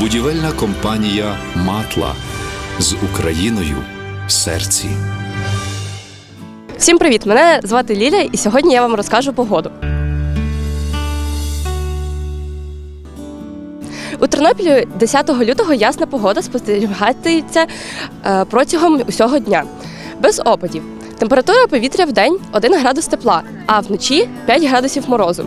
Будівельна компанія Матла з Україною в серці. Всім привіт! Мене звати Ліля, і сьогодні я вам розкажу погоду. У Тернопілі 10 лютого ясна погода спостерігається е, протягом усього дня, без опадів. Температура повітря в день 1 градус тепла, а вночі 5 градусів морозу.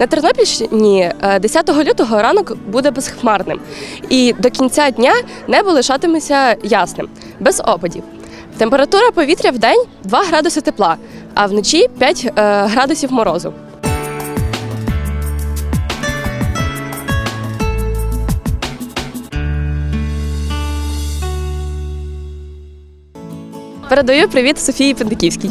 На Тернопільщині е, 10 лютого ранок буде безхмарним, і до кінця дня небо лишатиметься ясним, без опадів. Температура повітря в день 2 градуси тепла, а вночі 5 е, градусів морозу. Передаю привіт Софії Пендиківській.